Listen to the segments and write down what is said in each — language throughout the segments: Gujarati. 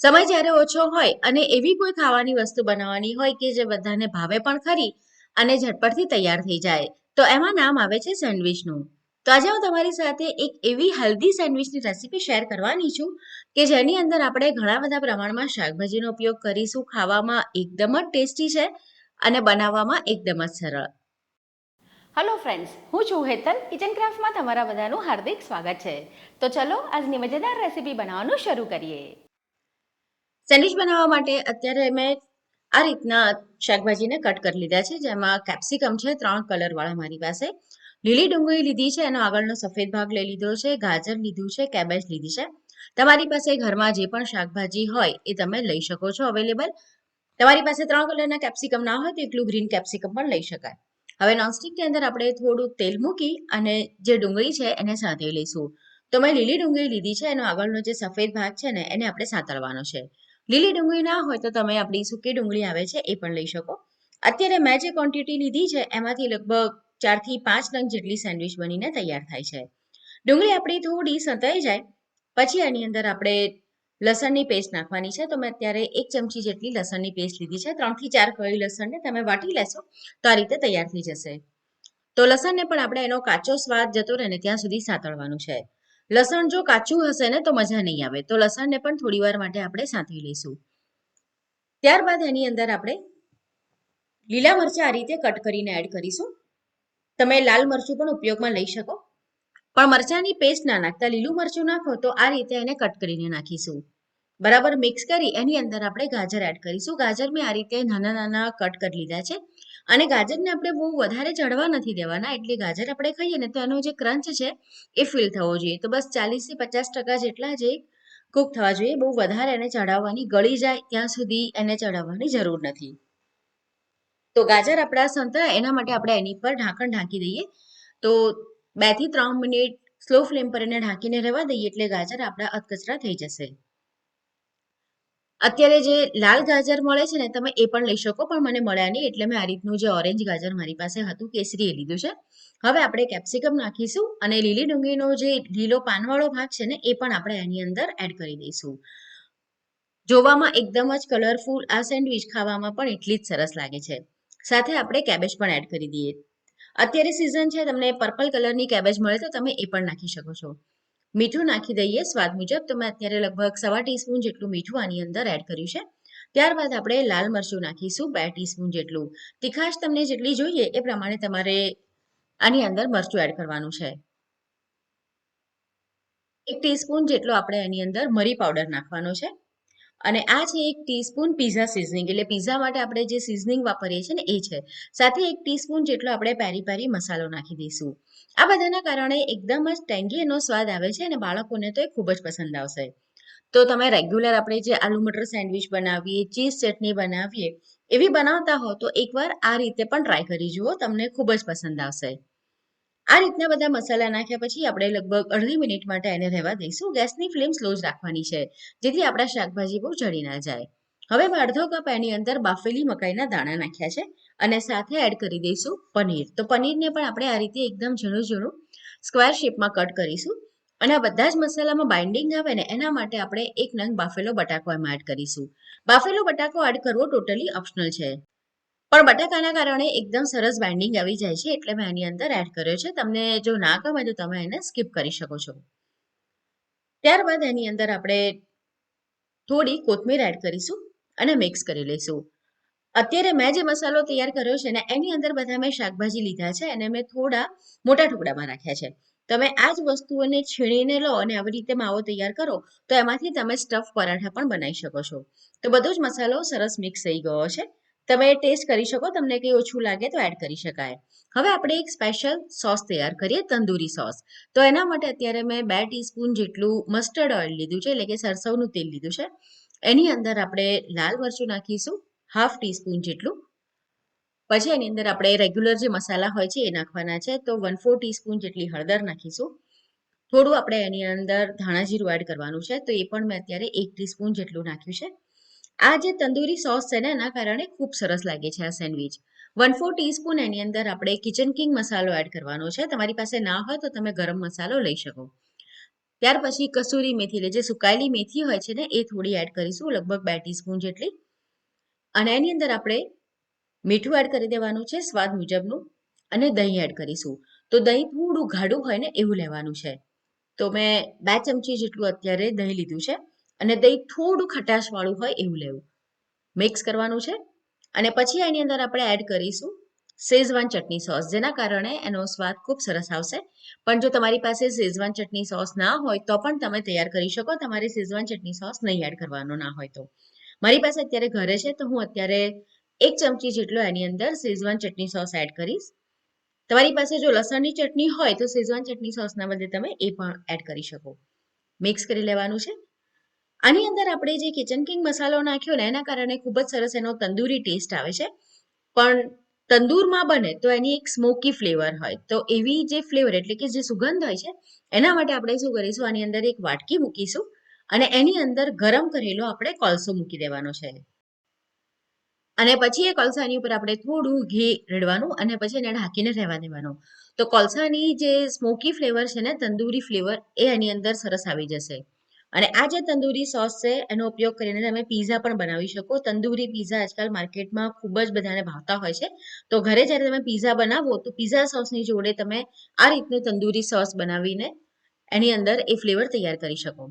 સમય જ્યારે ઓછો હોય અને એવી કોઈ ખાવાની વસ્તુ બનાવવાની હોય કે જે બધાને ભાવે પણ ખરી અને ઝટપટથી તૈયાર થઈ જાય, તો એમાં નામ આવે છે સેન્ડવિચનું. તો આજે હું તમારી સાથે એક એવી હેલ્ધી સેન્ડવિચની રેસીપી શેર કરવાની છું કે જેની અંદર આપણે ઘણા બધા પ્રમાણમાં શાકભાજીનો ઉપયોગ કરીશું, ખાવામાં એકદમ જ ટેસ્ટી છે અને બનાવવામાં એકદમ જ સરળ. હલો ફ્રેન્ડ્સ હું છું હેતલ કિચન ક્રાફ્ટમાં તમારા બધાનું હાર્દિક સ્વાગત છે. તો ચલો આજની મજેદાર રેસીપી બનાવવાનું શરૂ કરીએ. સેન્ડવિચ બનાવવા માટે અત્યારે મેં આ રીતના શાકભાજીને કટ કરી લીધા છે, જેમાં કેપ્સિકમ છે, ત્રણ કલરવાળા મારી પાસે. લીલી ડુંગળી લીધી છે, એનો આગળનો સફેદ ભાગ લઈ લીધો છે, ગાજર લીધું છે, કેબેજ લીધી છે. તમારી પાસે ઘરમાં જે પણ શાકભાજી હોય એ તમે લઈ શકો છો અવેલેબલ. તમારી પાસે ત્રણ કલરના કેપ્સિકમ ના હોય તો એકલું ગ્રીન કેપ્સિકમ પણ લઈ શકાય. હવે નોનસ્ટિકની અંદર આપણે થોડું તેલ મૂકી અને જે ડુંગળી છે એને સાંતળી લઈશું. તો મેં લીલી ડુંગળી લીધી છે, એનો આગળનો જે સફેદ ભાગ છે ને, એને આપણે સાંતળવાનો છે. લીલી ડુંગળી ના હોય તો તમે આપણી સૂકી ડુંગળી આવે છે એ પણ લઈ શકો. અત્યારે મેં જે ક્વોન્ટિટી લીધી છે, એમાંથી લગભગ ચારથી પાંચ નંગ જેટલી સેન્ડવિચ બનીને તૈયાર થાય છે. ડુંગળી આપણી થોડી સંતાઈ જાય, પછી એની અંદર આપણે લસણની પેસ્ટ નાખવાની છે. તો મેં અત્યારે એક ચમચી જેટલી લસણની પેસ્ટ લીધી છે. ત્રણથી ચાર કળી લસણને તમે વાટી લેશો તો આ રીતે તૈયાર થઈ જશે. તો લસણને પણ આપણે એનો કાચો સ્વાદ જતો રહે ને ત્યાં સુધી સાતળવાનું છે. લસણ જો કાચું હશે ને તો મજા નહીં આવે. તો લસણને પણ થોડી વાર માટે આપણે સાંતળી લઈશું. ત્યારબાદ એની અંદર આપણે લીલા મરચાં આ રીતે કટ કરીને એડ કરીશું. તમે લાલ મરચું પણ ઉપયોગમાં લઈ શકો. પણ મરચાંની પેસ્ટ ના નાખતા, લીલું મરચું નાખો તો આ રીતે એને કટ કરીને નાખીશું. બરાબર મિક્સ કરી એની અંદર આપણે ગાજર એડ કરીશું. ગાજર મેં આ રીતે નાના નાના કટ કરી લીધા છે. અને ગાજરને આપણે બહુ વધારે ચડવા નથી દેવાના. એટલે ગાજર આપણે ખાઈએ ને તો એનો જે ક્રંચ છે એ ફીલ થવો જોઈએ. તો બસ ચાલીસથી પચાસ ટકા જેટલા જે કુક થવા જોઈએ, બહુ વધારે એને ચડાવવાની, ગળી જાય ત્યાં સુધી એને ચડાવવાની જરૂર નથી. તો ગાજર આપણા સંતરા, એના માટે આપણે એની પર ઢાંકણ ઢાંકી દઈએ. તો બેથી ત્રણ મિનિટ સ્લો ફ્લેમ પર એને ઢાંકીને રહેવા દઈએ એટલે ગાજર આપણા અધકચરા થઈ જશે. અત્યારે જે લાલ ગાજર મળે છે ને, તમે એ પણ લઈ શકો, પણ મને મળ્યા નહીં એટલે મેં આ રીતનું જે ઓરેન્જ ગાજર મારી પાસે હતું કેસરી એ લીધું છે. હવે આપણે કેપ્સિકમ નાખીશું અને લીલી ડુંગળીનો જે લીલો પાનવાળો ભાગ છે ને, એ પણ આપણે એની અંદર એડ કરી દઈશું. જોવામાં એકદમ જ કલરફુલ આ સેન્ડવિચ ખાવામાં પણ એટલી જ સરસ લાગે છે. સાથે આપણે કેબેજ પણ એડ કરી દઈએ. અત્યારે સિઝન છે, તમને પર્પલ કલરની કેબેજ મળે તો તમે એ પણ નાખી શકો છો. મીઠું નાખી દઈએ, સ્વાદ મુજબ. તો મેં અત્યારે લગભગ સવા ટીસ્પૂન જેટલું મીઠું આની અંદર એડ કર્યું છે. ત્યારબાદ આપણે લાલ મરચું નાખીશું, બે ટીસ્પૂન જેટલું. તીખાશ તમને જેટલી જોઈએ એ પ્રમાણે તમારે આની અંદર મરચું એડ કરવાનું છે. એક ટીસ્પૂન જેટલો આપણે એની અંદર મરી પાવડર નાખવાનો છે. અને આ છે એક ટીસ્પૂન પીઝા સિઝનિંગ એટલે પીઝા માટે આપણે જે સિઝનિંગ વાપરીએ છીએ ને, એ છે. સાથે એક ટીસ્પૂન જેટલો આપણે પેરી પેરી મસાલો નાખી દઈશું. આ બધાના કારણે એકદમ જ ટેંગી એનો સ્વાદ આવે છે અને બાળકોને તો એ ખૂબ જ પસંદ આવશે. તો તમે રેગ્યુલર આપણે જે આલુ મટર સેન્ડવિચ બનાવીએ ચીઝ ચટણી બનાવીએ, એવી બનાવતા હો તો એકવાર આ રીતે પણ ટ્રાય કરી જુઓ, તમને ખૂબ જ પસંદ આવશે. આ રીતના બધા મસાલા નાખ્યા પછી આપણે લગભગ અડધી મિનિટ માટે એને રહેવા દઈશું. ગેસની ફ્લેમ સ્લો જ રાખવાની છે, જેથી આપણા શાકભાજી બહુ જળી ના જાય. હવે મેં અડધો કપ એની અંદર બાફેલી મકાઈના દાણા નાખ્યા છે અને સાથે એડ કરી દઈશું પનીર. તો પનીરને પણ આપણે આ રીતે એકદમ ઝીણું ઝીણું સ્ક્વેર શેપમાં કટ કરીશું અને આ બધા જ મસાલામાં બાઇન્ડિંગ આવે ને એના માટે આપણે એક નંગ બાફેલો બટાકો એમાં એડ કરીશું. બાફેલો બટાકો એડ કરવો ટોટલી ઓપ્શનલ છે. પણ બટાકાના કારણે એકદમ સરસ બાઇન્ડિંગ આવી જાય છે, એટલે મેં એની અંદર એડ કર્યો છે. તમને જો ના ગમે તો તમે એને સ્કીપ કરી શકો છો. ત્યારબાદ એની અંદર આપણે થોડી કોથમીર એડ કરીશું અને મિક્સ કરી લઈશું. અત્યારે મેં જે મસાલો તૈયાર કર્યો છે ને, એની અંદર બધા મેં શાકભાજી લીધા છે અને મેં થોડા મોટા ટુકડામાં રાખ્યા છે. તમે આ જ વસ્તુઓને છીણીને લો અને આવી રીતે માવો તૈયાર કરો, તો એમાંથી તમે સ્ટફ પરાઠા પણ બનાવી શકો છો. તો બધો જ મસાલો સરસ મિક્સ થઈ ગયો છે તમે ટેસ્ટ કરી શકો, તમને કંઈ ઓછું લાગે તો એડ કરી શકાય. હવે આપણે એક સ્પેશિયલ સોસ તૈયાર કરીએ, તંદૂરી સોસ તો એના માટે અત્યારે મેં બે ટીસ્પૂન જેટલું મસ્ટર્ડ ઓઇલ લીધું છે, એટલે કે સરસવનું તેલ લીધું છે. એની અંદર આપણે લાલ મરચું નાખીશું હાફ ટીસ્પૂન જેટલું. પછી એની અંદર આપણે રેગ્યુલર જે મસાલા હોય છે એ નાખવાના છે, તો વન ફોર ટીસ્પૂન જેટલી હળદર નાખીશું. થોડું આપણે એની અંદર ધાણા જીરું એડ કરવાનું છે, તો એ પણ મેં અત્યારે એક ટીસ્પૂન જેટલું નાખ્યું છે. આ જે તંદૂરી સોસ છે ને, એના કારણે ખૂબ સરસ લાગે છે આ સેન્ડવિચ. વન ફોર ટીસ્પૂન એની અંદર આપણે કિચન કિંગ મસાલો એડ કરવાનો છે. તમારી પાસે ના હોય તો તમે ગરમ મસાલો લઈ શકો. ત્યાર પછી કસૂરી મેથી એટલે જે સુકાયેલી મેથી હોય છે ને, એ થોડી એડ કરીશું, લગભગ બે ટીસ્પૂન જેટલી. અને એની અંદર આપણે મીઠું એડ કરી દેવાનું છે, સ્વાદ મુજબનું, અને દહીં એડ કરીશું. તો દહીં થોડું ગાઢું હોય ને, એવું લેવાનું છે. તો મેં બે ચમચી જેટલું અત્યારે દહીં લીધું છે. અને દહીં થોડું ખટાશવાળું હોય એવું લેવું. મિક્સ કરવાનું છે. અને પછી એની અંદર આપણે એડ કરીશું શેઝવાન ચટણી સોસ જેના કારણે એનો સ્વાદ ખૂબ સરસ આવશે. પણ જો તમારી પાસે શેઝવાન ચટણી સોસ ના હોય, તો પણ તમે તૈયાર કરી શકો. તમારે શેઝવાન ચટણી સોસ નહીં એડ કરવાનો ના હોય તો. મારી પાસે અત્યારે ઘરે છે, તો હું અત્યારે એક ચમચી જેટલો એની અંદર શેઝવાન ચટણી સોસ એડ કરીશ. તમારી પાસે જો લસણની ચટણી હોય, તો શેઝવાન ચટણી સોસના બદલે તમે એ પણ એડ કરી શકો. મિક્સ કરી લેવાનું છે. આની અંદર આપણે જે કિચન કિંગ મસાલો નાખ્યો ને, એના કારણે ખૂબ જ સરસ એનો તંદૂરી ટેસ્ટ આવે છે. પણ તંદૂરમાં બને તો એની એક સ્મોકી ફ્લેવર હોય. તો એવી જે ફ્લેવર એટલે કે જે સુગંધ હોય છે, એના માટે આપણે શું કરીશું? આની અંદર એક વાટકી મૂકીશું અને એની અંદર ગરમ કરેલો આપણે કોલસો મૂકી દેવાનો છે. અને પછી એ કોલસાની ઉપર આપણે થોડું ઘી રેડવાનું અને પછી એને ઢાંકીને રહેવા દેવાનું. તો કોલસાની જે સ્મોકી ફ્લેવર છે ને, તંદૂરી ફ્લેવર એ એની અંદર સરસ આવી જશે. અને આ જે તંદૂરી સોસ છે, એનો ઉપયોગ કરીને તમે પીઝા પણ બનાવી શકો. તંદૂરી પીઝા આજકાલ માર્કેટમાં ખૂબ જ બધાને ભાવતા હોય છે. તો ઘરે જ્યારે તમે પીઝા બનાવો, તો પીઝા સોસની જોડે તમે આ રીતનું તંદૂરી સોસ બનાવીને એની અંદર એ ફ્લેવર તૈયાર કરી શકો.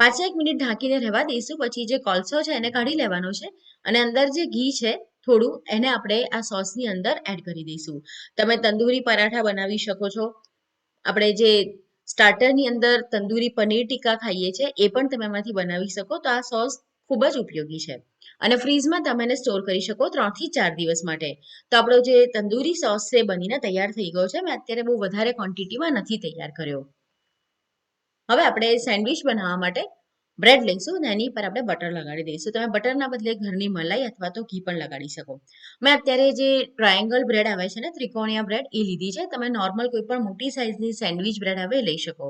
પાંચ એક મિનિટ ઢાંકીને રહેવા દઈશું. પછી જે કોલસો છે, એને કાઢી લેવાનો છે અને અંદર જે ઘી છે, થોડું એને આપણે આ સોસની અંદર એડ કરી દઈશું. તમે તંદૂરી પરાઠા બનાવી શકો છો. આપણે જે સ્ટાર્ટરની અંદર તંદૂરી પનીર ટીકા ખાઈએ છીએ, એ પણ તમે એમાંથી બનાવી શકો. તો આ સોસ ખૂબ જ ઉપયોગી છે. અને ફ્રીઝમાં તમે એને સ્ટોર કરી શકો ત્રણથી ચાર દિવસ માટે. તો આપણો જે તંદૂરી સોસ છે બનીને તૈયાર થઈ ગયો છે. મેં અત્યારે બહુ વધારે ક્વોન્ટિટીમાં નથી તૈયાર કર્યો. હવે આપણે સેન્ડવિચ બનાવવા માટે બ્રેડ લઈશું અને એની પર આપણે બટર લગાડી દઈશું. તમે બટરના બદલે ઘરની મલાઈ અથવા તો ઘી પણ લગાડી શકો. મેં અત્યારે જે ટ્રાયેંગલ બ્રેડ આવે છે ને, ત્રિકોણિયા બ્રેડ, એ લીધી છે. તમે નોર્મલ કોઈ પણ મોટી સાઇઝની સેન્ડવિચ બ્રેડ આવે લઈ શકો.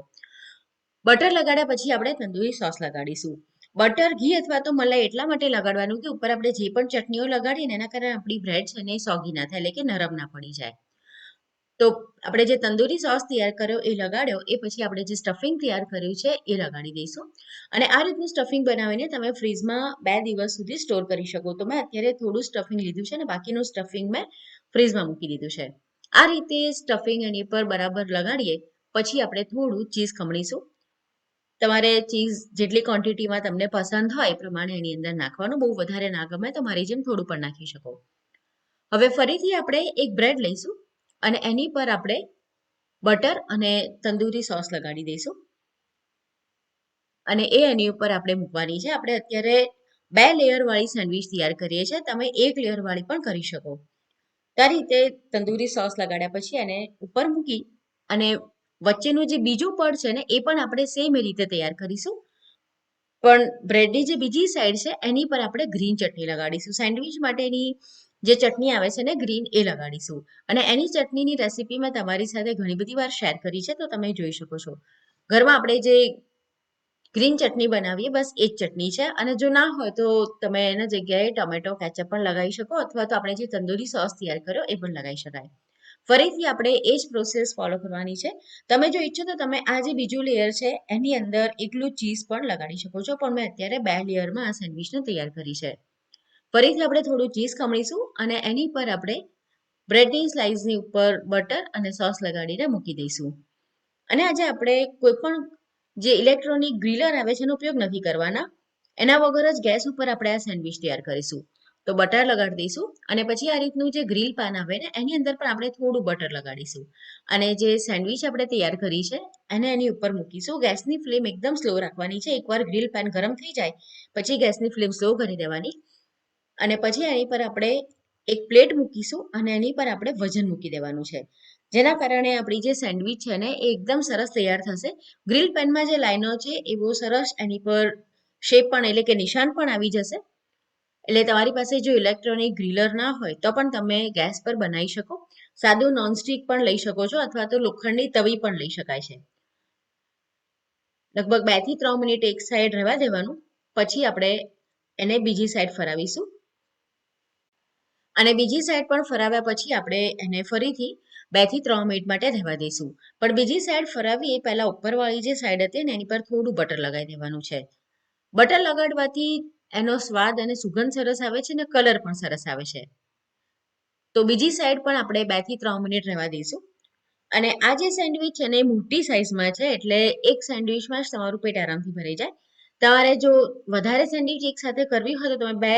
બટર લગાડ્યા પછી આપણે તંદૂરી સોસ લગાડીશું. બટર, ઘી અથવા તો મલાઈ એટલા માટે લગાડવાનું કે ઉપર આપણે જે પણ ચટણીઓ લગાડીએ ને, એના કારણે આપણી બ્રેડ છે ને સોગી ના થાય, એટલે કે નરમ ના પડી જાય. તો આપણે જે તંદૂરી સોસ તૈયાર કર્યો એ લગાડ્યો, એ પછી આપણે જે સ્ટફિંગ તૈયાર કર્યું છે એ લગાડી દઈશું. અને આ રીતનું સ્ટફિંગ બનાવીને તમે ફ્રીઝમાં બે દિવસ સુધી સ્ટોર કરી શકો. તો મેં અત્યારે થોડું સ્ટફિંગ લીધું છે અને બાકીનું સ્ટફિંગ મેં ફ્રીઝમાં મૂકી દીધું છે. આ રીતે સ્ટફિંગ એની પર બરાબર લગાડીએ, પછી આપણે થોડું ચીઝ ખમણીશું. તમારે ચીઝ જેટલી ક્વોન્ટિટીમાં તમને પસંદ હોય એ પ્રમાણે એની અંદર નાખવાનું. બહુ વધારે ના ગમે તો મારી જેમ થોડું પણ નાખી શકો. હવે ફરીથી આપણે એક બ્રેડ લઈશું. અને એની પર આપણે બટર અને તંદૂરી સોસ લગાડી દઈશું. અને એ એની ઉપર આપણે મૂકવાની છે. આપણે અત્યારે બે લેયર વાળી સેન્ડવિચ તૈયાર કરીએ છીએ. તમે એક લેયર વાળી પણ કરી શકો. આ રીતે તંદૂરી સોસ લગાડ્યા પછી એને ઉપર મૂકી અને વચ્ચેનું જે બીજું પડ છે ને, એ પણ આપણે સેમ એ રીતે તૈયાર કરીશું. પણ બ્રેડની જે બીજી સાઈડ છે, એની પર આપણે ગ્રીન ચટણી લગાડીશું. સેન્ડવિચ માટેની જે ચટણી આવે છે ને ગ્રીન એ લગાડીશું. અને એની ચટણીની રેસીપી મેં તમારી સાથે ઘણી બધી વાર શેર કરી છે, તો તમે જોઈ શકો છો. ઘરમાં આપણે જે ગ્રીન ચટણી બનાવીએ, બસ એ જ ચટણી છે. અને જો ના હોય તો તમે એના જગ્યાએ ટોમેટો, કેચઅપ પણ લગાવી શકો, અથવા તો આપણે જે તંદૂરી સોસ તૈયાર કર્યો એ પણ લગાવી શકાય. ફરીથી આપણે એ જ પ્રોસેસ ફોલો કરવાની છે. તમે જો ઈચ્છો તો તમે આ જે બીજું લેયર છે, એની અંદર એકલું ચીઝ પણ લગાડી શકો છો, પણ મેં અત્યારે બે લેયરમાં આ સેન્ડવિચને તૈયાર કરી છે. ફરીથી આપણે થોડું ચીઝ ખમણીશું અને એની પર આપણે બ્રેડની સ્લાઇસની ઉપર બટર અને સોસ લગાડીને મૂકી દઈશું. અને આજે આપણે કોઈ પણ જે ઇલેક્ટ્રોનિક ગ્રીલર આવે છે, એનો ઉપયોગ નથી કરવાના. એના વગર જ ગેસ ઉપર આપણે આ સેન્ડવિચ તૈયાર કરીશું. તો બટર લગાડી દઈશું અને પછી આ રીતનું જે ગ્રીલ પાન આવે ને, એની અંદર પણ આપણે થોડું બટર લગાડીશું. અને જે સેન્ડવિચ આપણે તૈયાર કરી છે, એને એની ઉપર મૂકીશું. ગેસની ફ્લેમ એકદમ સ્લો રાખવાની છે. એકવાર ગ્રીલ પેન ગરમ થઈ જાય, પછી ગેસની ફ્લેમ સ્લો કરી દેવાની. અને પછી એની પર આપણે એક પ્લેટ મૂકીશું અને એની પર આપણે વજન મૂકી દેવાનું છે. જેના કારણે આપણી જે સેન્ડવિચ છે ને, એ એકદમ સરસ તૈયાર થશે. ગ્રીલ પેનમાં જે લાઈનો છે, એ બહુ સરસ એની પર શેપ પણ, એટલે કે નિશાન પણ આવી જશે. એટલે તમારી પાસે જો ઇલેક્ટ્રોનિક ગ્રીલર ના હોય, તો પણ તમે ગેસ પર બનાવી શકો. સાદું નોનસ્ટિક પણ લઈ શકો છો, અથવા તો લોખંડની તવી પણ લઈ શકાય છે. લગભગ બેથી ત્રણ મિનિટ એક સાઈડ રહેવા દેવાનું. પછી આપણે એને બીજી સાઈડ ફરાવીશું. અને બીજી સાઈડ પણ ફરાવ્યા પછી આપણે એને ફરીથી બેથી ત્રણ મિનિટ માટે રહેવા દઈશું. પણ બીજી સાઈડ ફરાવી એ પહેલા ઉપરવાળી જે સાઈડ હતી ને એની પર થોડું બટર લગાવી દેવાનું છે. બટર લગાડવાથી એનો સ્વાદ અને સુગંધ સરસ આવે છે અને કલર પણ સરસ આવે છે. તો બીજી સાઈડ પણ આપણે બેથી ત્રણ મિનિટ રહેવા દઈશું. અને આ જે સેન્ડવિચ છે ને મોટી સાઈઝમાં છે એટલે એક સેન્ડવિચમાં જ તમારું પેટ આરામથી ભરાઈ જાય. તમારે જો વધારે સેન્ડવિચ એક સાથે કરવી હોય તો તમે બે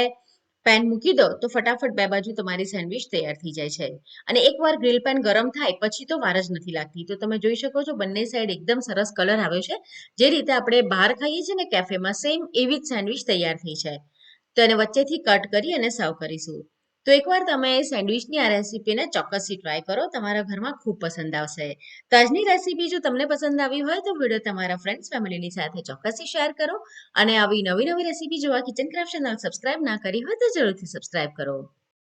પેન મૂકી દો, તો ફટાફટ બે બાજુ તમારી સેન્ડવિચ તૈયાર થઈ જાય છે. અને એકવાર ગ્રીલ પેન ગરમ થાય, પછી તો વાર જ નથી લાગતી. તો તમે જોઈ શકો છો, બંને સાઈડ એકદમ સરસ કલર આવ્યો છે. જે રીતે આપણે બહાર ખાઈએ છીએ ને કેફેમાં સેમ એવી જ સેન્ડવિચ તૈયાર થઈ છે. તો એને વચ્ચેથી કટ કરી અને સર્વ કરીશું. તો એકવાર તમે સેન્ડવિચની આ રેસીપીને ચોક્કસથી ટ્રાય કરો. તમારા ઘરમાં ખૂબ પસંદ આવશે. તો આજની રેસીપી જો તમને પસંદ આવી હોય તો વીડિયો તમારા ફ્રેન્ડ્સ ફેમિલીની સાથે ચોક્કસથી શેર કરો. અને આવી નવી નવી રેસીપી જોવા કિચન ક્રાફ્ટ ચેનલ સબસ્ક્રાઇબ ના કરી હોય તો જરૂરથી સબસ્ક્રાઇબ કરો.